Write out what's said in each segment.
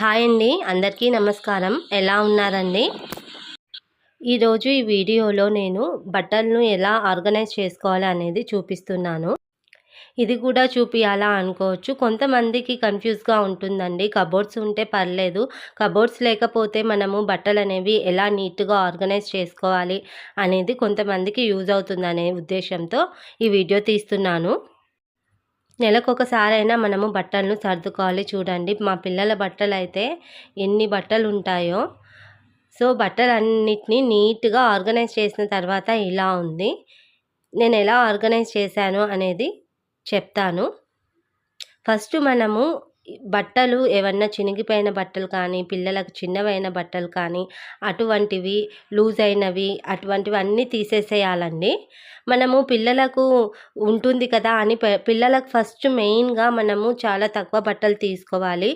Hi అండి. అందరికీ నమస్కారం. ఎలా ఉన్నారండి? ఈరోజు ఈ వీడియోలో నేను బట్టలను ఎలా ఆర్గనైజ్ చేసుకోవాలి అనేది చూపిస్తున్నాను. ఇది కూడా చూపించాలా అనుకోవచ్చు. కొంతమందికి కన్ఫ్యూజ్గా ఉంటుందండి. కబోర్డ్స్ ఉంటే పర్లేదు. కబోర్డ్స్ లేకపోతే మనము బట్టలు అనేవి ఎలా నీట్గా ఆర్గనైజ్ చేసుకోవాలి అనేది కొంతమందికి యూజ్ అవుతుందనే ఉద్దేశంతో ఈ వీడియో తీస్తున్నాను. నెలకొకసారైనా మనము బట్టలను సర్దుకోవాలి. చూడండి మా పిల్లల బట్టలు అయితే ఎన్ని బట్టలు ఉంటాయో సో బట్టలన్నిటిని నీట్గా ఆర్గనైజ్ చేసిన తర్వాత ఇలా ఉంది. నేను ఎలా ఆర్గనైజ్ చేశాను అనేది చెప్తాను. ఫస్ట్ మనము బట్టలు ఏమన్నా చినిగిపోయిన బట్టలు కానీ పిల్లలకు చిన్నవైన బట్టలు కానీ అటువంటివి లూజ్ అయినవి అటువంటివి అన్నీ తీసేసేయాలండి. మనము పిల్లలకు ఉంటుంది కదా అని పిల్లలకు ఫస్ట్ మెయిన్గా మనము చాలా తక్కువ బట్టలు తీసుకోవాలి.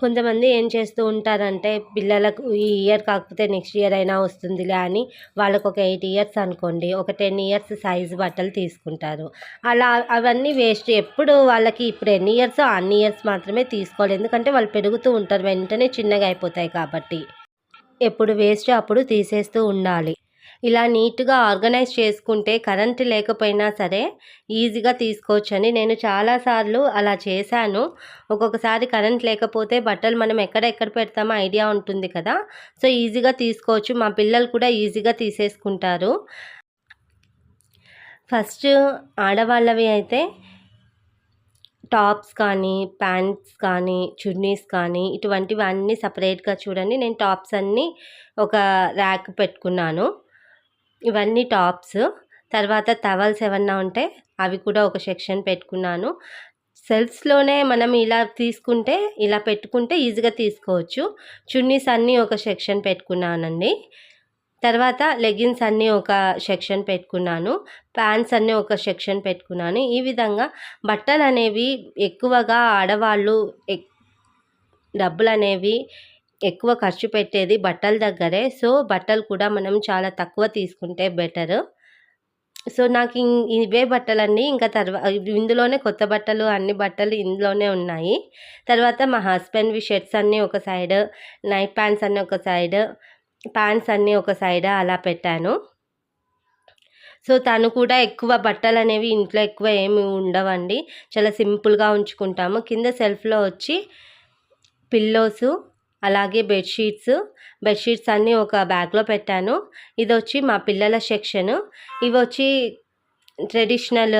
కొంతమంది ఏం చేస్తూ ఉంటారంటే పిల్లలకు ఈ ఇయర్ కాకపోతే నెక్స్ట్ ఇయర్ అయినా వస్తుందిలే అని వాళ్ళకు ఒక ఎయిట్ ఇయర్స్ అనుకోండి ఒక టెన్ ఇయర్స్ సైజు బట్టలు తీసుకుంటారు. అలా అవన్నీ వేస్ట్. ఎప్పుడు వాళ్ళకి ఇప్పుడు ఎన్ని ఇయర్స్ అన్ని ఇయర్స్ మాత్రమే తీసుకోవాలి. ఎందుకంటే వాళ్ళు పెరుగుతూ ఉంటారు. వెంటనే చిన్నగా అయిపోతాయి కాబట్టి. ఎప్పుడు వేస్ట్ అప్పుడు తీసేస్తూ ఉండాలి. ఇలా నీట్గా ఆర్గనైజ్ చేసుకుంటే కరెంట్ లేకపోయినా సరే ఈజీగా తీసుకోవచ్చని నేను చాలాసార్లు అలా చేశాను. ఒక్కొక్కసారి కరెంట్ లేకపోతే బట్టలు మనం ఎక్కడెక్కడ పెడతామో ఐడియా ఉంటుంది కదా. సో ఈజీగా తీసుకోవచ్చు. మా పిల్లలు కూడా ఈజీగా తీసేసుకుంటారు. ఫస్ట్ ఆడవాళ్ళవి అయితే టాప్స్ కానీ ప్యాంట్స్ కానీ చున్నీస్ కానీ ఇటువంటివి అన్నీ సపరేట్గా చూడండి. నేను టాప్స్ అన్నీ ఒక ర్యాక్ పెట్టుకున్నాను. ఇవన్నీ టాప్స్. తర్వాత టవల్స్ ఏమన్నా ఉంటే అవి కూడా ఒక సెక్షన్ పెట్టుకున్నాను. సెల్ఫ్స్లోనే మనం ఇలా తీసుకుంటే ఇలా పెట్టుకుంటే ఈజీగా తీసుకోవచ్చు. చున్నీస్ అన్నీ ఒక సెక్షన్ పెట్టుకున్నానండి. తర్వాత లెగిన్స్ అన్నీ ఒక సెక్షన్ పెట్టుకున్నాను. ప్యాంట్స్ అన్నీ ఒక సెక్షన్ పెట్టుకున్నాను. ఈ విధంగా బట్టలు అనేవి ఎక్కువగా ఆడవాళ్ళు డబ్బులు అనేవి ఎక్కువ ఖర్చు పెట్టేది బట్టల దగ్గరే. సో బట్టలు కూడా మనం చాలా తక్కువ తీసుకుంటే బెటర్. సో నాకు ఇవే బట్టలన్నీ ఇంకా తర్వాత ఇందులోనే కొత్త బట్టలు అన్ని బట్టలు ఇందులోనే ఉన్నాయి. తర్వాత మా హస్బెండ్వి షర్ట్స్ అన్నీ ఒక సైడ్ నైట్ ప్యాంట్స్ అన్నీ ఒక సైడ్ ప్యాంట్స్ అన్నీ ఒక సైడ్ అలా పెట్టాను. సో తను కూడా ఎక్కువ బట్టలు అనేవి ఇంట్లో ఎక్కువ ఏమి ఉండవండి. చాలా సింపుల్గా ఉంచుకుంటాము. కింద సెల్ఫ్లో వచ్చి పిల్లోసు అలాగే బెడ్షీట్స్. బెడ్షీట్స్ అన్నీ ఒక బ్యాగ్లో పెట్టాను. ఇది వచ్చి మా పిల్లల సెక్షన్. ఇవి వచ్చి ట్రెడిషనల్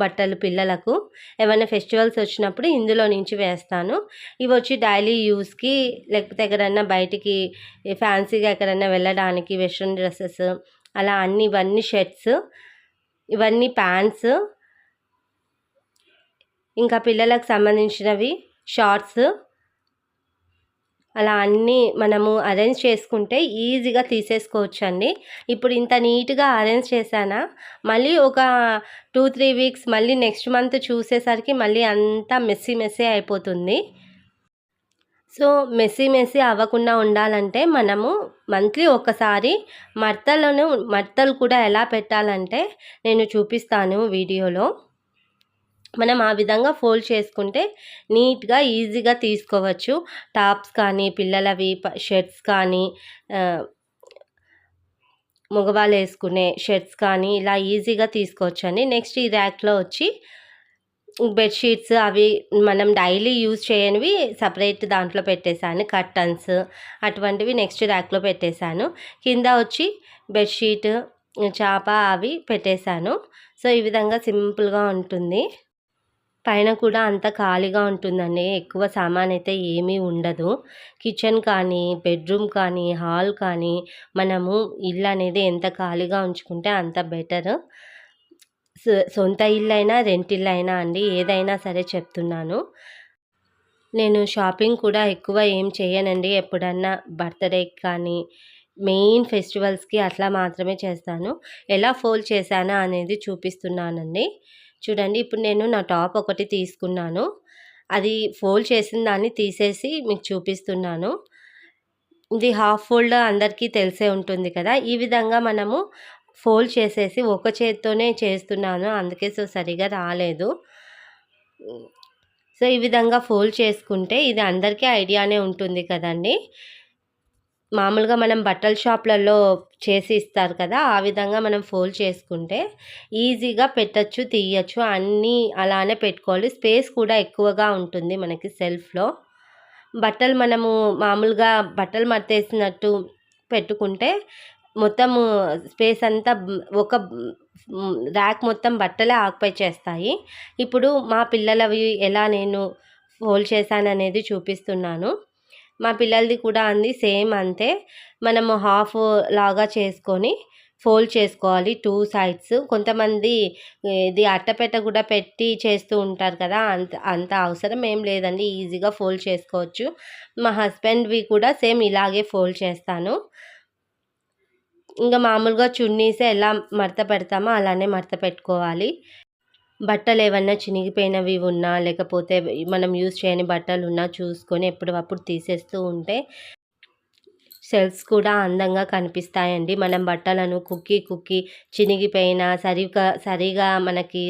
బట్టలు పిల్లలకు. ఏమైనా ఫెస్టివల్స్ వచ్చినప్పుడు ఇందులో నుంచి వేస్తాను. ఇవి వచ్చి డైలీ యూస్కి లేకపోతే ఎక్కడన్నా బయటికి ఫ్యాన్సీగా ఎక్కడన్నా వెళ్ళడానికి వెస్ట్రన్ డ్రెస్సెస్ అలా అన్ని ఇవన్నీ షర్ట్స్ ఇవన్నీ ప్యాంట్స్. ఇంకా పిల్లలకు సంబంధించినవి షార్ట్స్. అలా అన్నీ మనము అరేంజ్ చేసుకుంటే ఈజీగా తీసేసుకోవచ్చు అండి ఇప్పుడు ఇంత నీట్గా అరేంజ్ చేశానా? మళ్ళీ ఒక టూ త్రీ వీక్స్ మళ్ళీ నెక్స్ట్ మంత్ చూసేసరికి మళ్ళీ అంతా మెస్సీ మెస్సీ అయిపోతుంది. సో మెస్సీ మెస్సీ అవ్వకుండా ఉండాలంటే మనము మంత్లీ ఒకసారి మడతలను మడతలు కూడా ఎలా పెట్టాలంటే నేను చూపిస్తాను వీడియోలో. మనం ఆ విధంగా ఫోల్డ్ చేసుకుంటే నీట్గా ఈజీగా తీసుకోవచ్చు. టాప్స్ కానీ పిల్లలవి షర్ట్స్ కానీ మగవాళ్ళు వేసుకునే షర్ట్స్ కానీ ఇలా ఈజీగా తీసుకోవచ్చు అండి నెక్స్ట్ ఈ ర్యాక్లో వచ్చి బెడ్షీట్స్ అవి మనం డైలీ యూజ్ చేయనివి సపరేట్ దాంట్లో పెట్టేశాను. కర్టన్స్ అటువంటివి నెక్స్ట్ ర్యాక్లో పెట్టేశాను. కింద వచ్చి బెడ్షీట్ చాప అవి పెట్టేశాను. సో ఈ విధంగా సింపుల్గా ఉంటుంది. పైన కూడా అంత ఖాళీగా ఉంటుందండి. ఎక్కువ సామాన్ అయితే ఏమీ ఉండదు. కిచెన్ కానీ బెడ్రూమ్ కానీ హాల్ కానీ మనము ఇల్లు అనేది ఎంత ఖాళీగా ఉంచుకుంటే అంత బెటర్. సొంత ఇల్లు అయినా రెంట్ ఇల్లు అయినా అండి. ఏదైనా సరే చెప్తున్నాను. నేను షాపింగ్ కూడా ఎక్కువ ఏం చేయనండి. ఎప్పుడన్నా బర్త్డేకి కానీ మెయిన్ ఫెస్టివల్స్కి అట్లా మాత్రమే చేస్తాను. ఎలా ఫోల్డ్ చేశానా అనేది చూపిస్తున్నానండి. చూడండి ఇప్పుడు నేను నా టాప్ ఒకటి తీసుకున్నాను. అది ఫోల్డ్ చేసిన దాన్ని తీసేసి మీకు చూపిస్తున్నాను. ఇది హాఫ్ ఫోల్డ్ అందరికీ తెలిసే ఉంటుంది కదా. ఈ విధంగా మనము ఫోల్డ్ చేసేసి ఒక చేత్తోనే చేస్తున్నాను. అందుకే సో సరిగా రాలేదు. సో ఈ విధంగా ఫోల్డ్ చేసుకుంటే ఇది అందరికీ ఐడియానే ఉంటుంది కదండి. మామూలుగా మనం బట్టల షాప్లలో చేసి ఇస్తారు కదా ఆ విధంగా మనం ఫోల్డ్ చేసుకుంటే ఈజీగా పెట్టచ్చు తీయచ్చు అన్నీ అలానే పెట్టుకోవాలి. స్పేస్ కూడా ఎక్కువగా ఉంటుంది మనకి సెల్ఫ్లో. బట్టలు మనము మామూలుగా బట్టలు మర్తేసినట్టు పెట్టుకుంటే మొత్తము స్పేస్ అంతా ఒక ర్యాక్ మొత్తం బట్టలే ఆక్యుపై చేస్తాయి. ఇప్పుడు మా పిల్లలవి ఎలా నేను ఫోల్డ్ చేశాననేది చూపిస్తున్నాను. మా పిల్లలది కూడా అంది సేమ్ అంతే. మనము హాఫ్ లాగా చేసుకొని ఫోల్డ్ చేసుకోవాలి టూ సైడ్స్. కొంతమంది ఇది అట్టపెట్ట కూడా పెట్టి చేస్తూ ఉంటారు కదా అంత అంత అవసరం ఏం లేదండి ఈజీగా ఫోల్డ్ చేసుకోవచ్చు. మా హస్బెండ్వి కూడా సేమ్ ఇలాగే ఫోల్డ్ చేస్తాను. ఇంకా మామూలుగా చున్నీసే ఎలా మడత పెడతామో అలానే మడత పెట్టుకోవాలి. బట్టలు ఏమన్నా చినిగిపోయినవి ఉన్నా లేకపోతే మనం యూజ్ చేయని బట్టలు ఉన్నా చూసుకొని ఎప్పటికప్పుడు తీసేస్తూ ఉంటే సెల్స్ కూడా అందంగా కనిపిస్తాయండి. మనం బట్టలను కుక్కి కుక్కి చినిగిపోయినా సరిగా సరిగా మనకి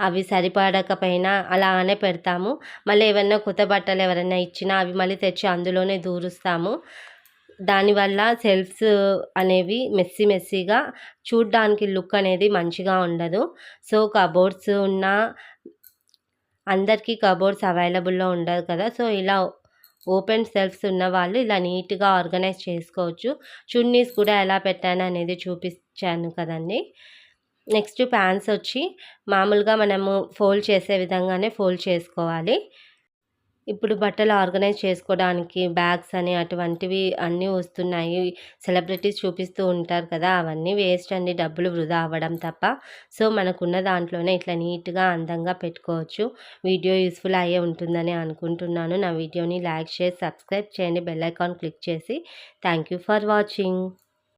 అవి సరిపడకపోయినా అలానే పెడతాము. మళ్ళీ ఏమన్నా కొత్త బట్టలు ఎవరైనా ఇచ్చినా అవి మళ్ళీ తెచ్చి అందులోనే దూరుస్తాము. దానివల్ల సెల్ఫ్స్ అనేవి మెస్సీ మెస్సీగా చూడ్డానికి లుక్ అనేది మంచిగా ఉండదు. సో కబోర్డ్స్ ఉన్న అందరికీ కబోర్డ్స్ అవైలబుల్లో ఉండదు కదా. సో ఇలా ఓపెన్ సెల్ఫ్స్ ఉన్న వాళ్ళు ఇలా నీట్గా ఆర్గనైజ్ చేసుకోవచ్చు. చున్నీస్ కూడా ఎలా పెట్టాను అనేది చూపించాను కదండి. నెక్స్ట్ ప్యాంట్స్ వచ్చి మామూలుగా మనము ఫోల్డ్ చేసే విధంగానే ఫోల్డ్ చేసుకోవాలి. ఇప్పుడు బట్టలు ఆర్గనైజ్ చేసుకోవడానికి బ్యాగ్స్ అని అటువంటివి అన్నీ వస్తున్నాయి. సెలబ్రిటీస్ చూపిస్తూ ఉంటారు కదా అవన్నీ వేస్ట్ అండి. డబ్బులు వృధా అవ్వడం తప్ప. సో మనకున్న దాంట్లోనే ఇట్లా నీట్గా అందంగా పెట్టుకోవచ్చు. వీడియో యూస్ఫుల్ అయ్యే ఉంటుందని అనుకుంటున్నాను. నా వీడియోని లైక్ చేసి సబ్స్క్రైబ్ చేయండి. బెల్ ఐకాన్ క్లిక్ చేసి. Thank you for watching.